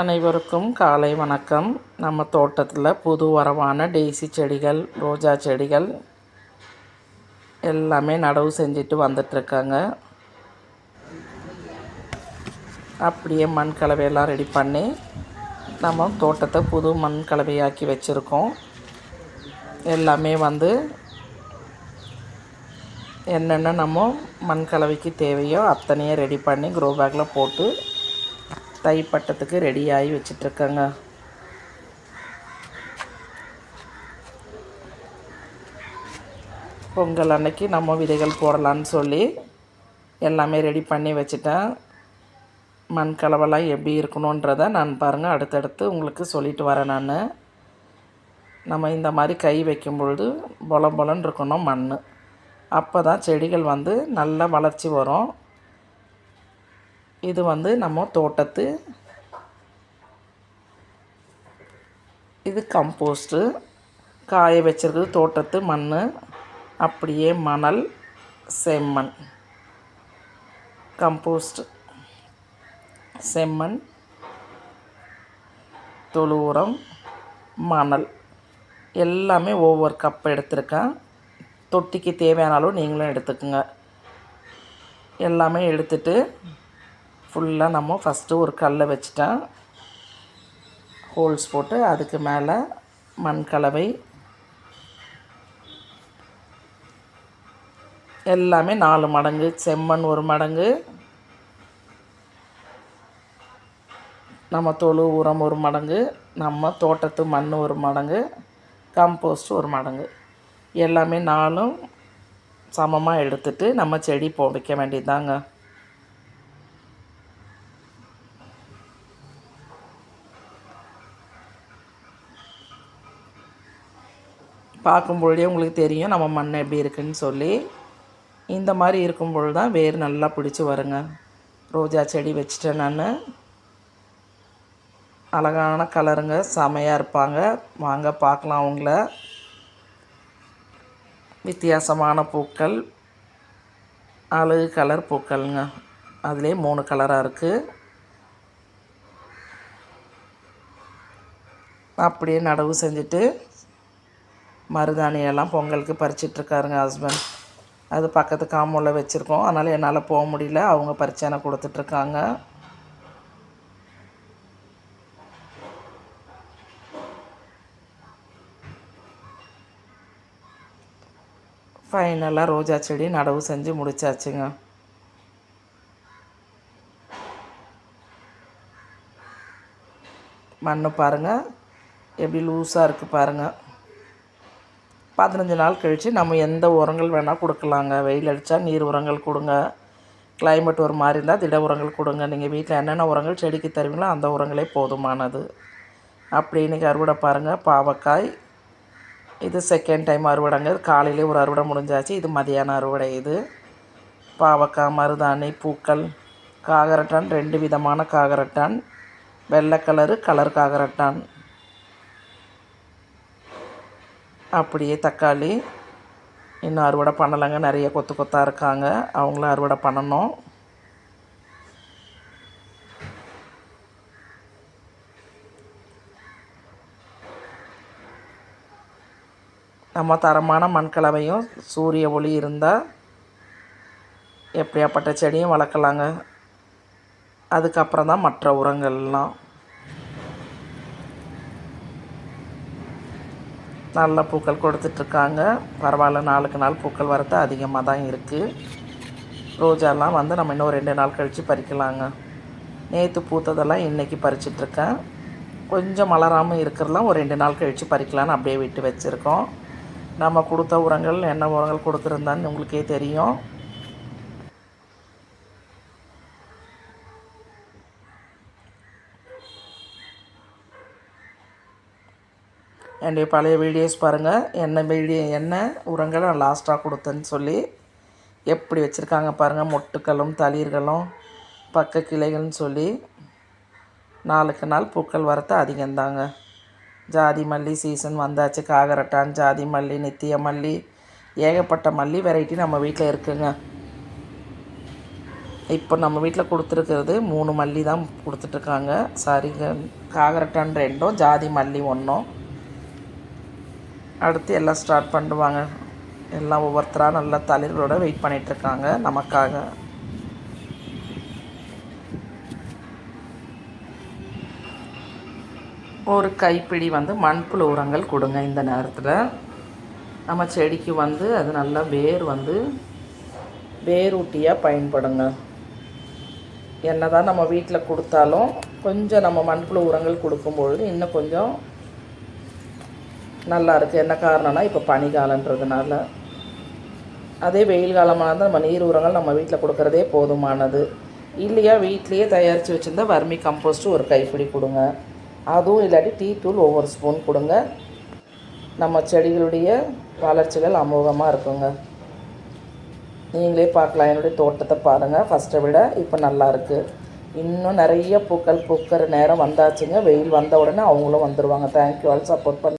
அனைவருக்கும் காலை வணக்கம். நம்ம தோட்டத்தில் புது வரவான டெய்ஸி செடிகள் ரோஜா செடிகள் எல்லாமே நடவு செஞ்சுட்டு வந்துட்டுருக்காங்க அப்படியே மண் கலவையெல்லாம் ரெடி பண்ணி நம்ம தோட்டத்தை புது மண் கலவையாக்கி வச்சுருக்கோம். எல்லாமே வந்து என்னென்ன நம்ம மண் கலவைக்கு தேவையோ அத்தனையும் ரெடி பண்ணி க்ரோ பேக்கில் போட்டு தை பட்டத்துக்கு ரெடியாகி வச்சிட்ருக்கேங்க. பொங்கல் அன்னைக்கு நம்ம விதைகள் போடலான்னு சொல்லி எல்லாமே ரெடி பண்ணி வச்சுட்டேன். மண் கலவெல்லாம் எப்படி இருக்கணுன்றதை நான் பாருங்கள் அடுத்தடுத்து உங்களுக்கு சொல்லிட்டு வரேன் நான். நம்ம இந்த மாதிரி கை வைக்கும் பொழுது பொல பொலன்னு இருக்கணும் மண் அப்போ தான் செடிகள் வந்து நல்ல வளர்ச்சி வரும். இது வந்து நம்ம தோட்டத்து. இது கம்போஸ்ட்டு காய வச்சிருக்குது தோட்டத்து மண் அப்படியே மணல் செம்மண். கம்போஸ்ட் செம்மண். தொழு உரம் மணல். எல்லாமே ஒவ்வொரு கப் எடுத்திருக்கேன். தொட்டிக்கு தேவையான அளவு நீங்களும் எடுத்துக்கோங்க. எல்லாமே எடுத்துட்டு ஃபுல்லாக நம்ம ஃபஸ்ட்டு ஒரு கல்லை வச்சுட்டா ஹோல்ஸ் போட்டு அதுக்கு மேலே மண் கலவை எல்லாமே நாலு மடங்கு செம்மண் ஒரு மடங்கு நம்ம தொழு உரம் ஒரு மடங்கு நம்ம தோட்டத்து மண் ஒரு மடங்கு கம்போஸ்ட் ஒரு மடங்கு. எல்லாமே நாலும் சமமாக எடுத்துட்டு நம்ம செடி போடிக்க வைக்க பார்க்கும்பொழுதே உங்களுக்கு தெரியும் நம்ம மண் எப்படி இருக்குன்னு சொல்லி. இந்த மாதிரி இருக்கும்பொழுது தான் வேர் நல்லா பிடிச்சி வருங்க. ரோஜா செடி வச்சுட்டேன் நான். அழகான கலருங்க செமையாக இருப்பாங்க. வாங்க பார்க்கலாம் அவங்கள வித்தியாசமான பூக்கள். அழகு கலர் பூக்கள்ங்க. அதிலே மூணு கலராக இருக்குது அப்படியே நடவு செஞ்சுட்டு மருதாணியெல்லாம் பொங்கலுக்கு பறிச்சிட்ருக்காருங்க ஹஸ்பண்ட் அது பக்கத்து காமூலில் வச்சுருக்கோம். அதனால் என்னால் போக முடியல. அவங்க பரிச்சனை கொடுத்துட்ருக்காங்க. ஃபைனலாக ரோஜா செடி நடவு செஞ்சு முடிச்சாச்சுங்க. மண் பாருங்கள் எப்படி லூஸாக இருக்குது பாருங்கள் பதினஞ்சு நாள் கழித்து நம்ம எந்த உரங்கள் வேணால் கொடுக்கலாங்க. வெயில் அடித்தா நீர் உரங்கள் கொடுங்க. கிளைமேட் ஒரு மாதிரி இருந்தால் திட உரங்கள் கொடுங்க. நீங்கள் வீட்டில் என்னென்ன உரங்கள் செடிக்கு தருவீங்களோ அந்த உரங்களே போதுமானது. அப்படி இன்றைக்கி அறுவடை பாருங்கள் பாவக்காய். இது செகண்ட் டைம் அறுவடைங்க. காலையிலே ஒரு அறுவடை முடிஞ்சாச்சு. இது மதியான அறுவடை இது. பாவக்காய் மருதாணி பூக்கள். காகரட்டான் ரெண்டு விதமான காகரட்டான். வெள்ளை கலரு கலர் காகரட்டான். அப்படியே தக்காளி இன்னும் அறுவடை பண்ணலைங்க. நிறைய கொத்து கொத்தாக இருக்காங்க. அவங்களும் அறுவடை பண்ணணும். நம்ம தரமான மண்கலவையும் சூரிய ஒளி இருந்தால் எப்படியாப்பட்ட செடியும் வளர்க்கலாங்க. அதுக்கப்புறம் தான் மற்ற உரங்கள்லாம். நல்ல பூக்கள் கொடுத்துட்ருக்காங்க. பரவாயில்ல நாளுக்கு நாள் பூக்கள் வரத்து அதிகமாக தான் இருக்குது ரோஜாலாம் வந்து நம்ம இன்னும் ரெண்டு நாள் கழித்து பறிக்கலாங்க. நேற்று பூத்ததெல்லாம் இன்றைக்கி பறிச்சிட்ருக்கேன். கொஞ்சம் மலராமல் இருக்கிறதெல்லாம் ஒரு ரெண்டு நாள் கழித்து பறிக்கலான்னு அப்படியே விட்டு வச்சுருக்கோம். நம்ம கொடுத்த உரங்கள் என்ன உரங்கள் கொடுத்துருந்தான்னு உங்களுக்கே தெரியும். என்னுடைய பழைய வீடியோஸ் பாருங்கள் என்ன வீடியோ என்ன உரங்களை நான் லாஸ்ட்டாக கொடுத்தேன்னு சொல்லி எப்படி வச்சுருக்காங்க பாருங்கள் மொட்டுக்களும் தளிர்களும் பக்க கிளைகள்னு சொல்லி நாளுக்கு நாள் பூக்கள் வரத்து அதிகம்தாங்க. ஜாதி மல்லி சீசன் வந்தாச்சு. காகரட்டான் ஜாதி மல்லி நித்திய மல்லி ஏகப்பட்ட மல்லி வெரைட்டி நம்ம வீட்டில் இருக்குங்க. இப்போ நம்ம வீட்டில் கொடுத்துருக்கிறது மூணு மல்லி தான் கொடுத்துட்ருக்காங்க சாரிங்க. காகரட்டான் ரெண்டும் ஜாதி மல்லி ஒன்றும். அடுத்து எல்லாம் ஸ்டார்ட் பண்ணுவாங்க. எல்லாம் ஒவ்வொருத்தராக நல்லா தளிர்களோட வெயிட் பண்ணிகிட்ருக்காங்க நமக்காக. ஒரு கைப்பிடி வந்து மண்புழு உரங்கள் கொடுங்க இந்த நேரத்தில். நம்ம செடிக்கு வந்து அது நல்லா வேர் வந்து வேரூட்டியாக பயன்படுங்க. என்ன தான் நம்ம வீட்டில் கொடுத்தாலும் கொஞ்சம் நம்ம மண்புழு உரங்கள் கொடுக்கும்பொழுது இன்னும் கொஞ்சம் நல்லா இருக்குது என்ன காரணம்னா இப்போ பனிக்காலன்றதுனால. அதே வெயில் காலமாக இருந்தால் நம்ம நீர் உரங்கள் நம்ம வீட்டில் கொடுக்குறதே போதுமானது. இல்லையா வீட்லேயே தயாரித்து வச்சுருந்தா வர்மி கம்போஸ்ட்டு ஒரு கைப்பிடி கொடுங்க. அதுவும் இல்லாட்டி டீ தூள் ஒவ்வொரு ஸ்பூன் கொடுங்க. நம்ம செடிகளுடைய வளர்ச்சிகள் அமோகமாக இருக்குங்க. நீங்களே பார்க்கலாம். என்னுடைய தோட்டத்தை பாருங்கள் ஃபஸ்ட்டை விட இப்போ நல்லா இருக்குது இன்னும் நிறைய பூக்கள் பூக்கிற நேரம் வந்தாச்சுங்க. வெயில் வந்த உடனே அவங்களும் வந்துடுவாங்க தேங்க்யூ ஆல் சப்போர்ட் பண்ணி.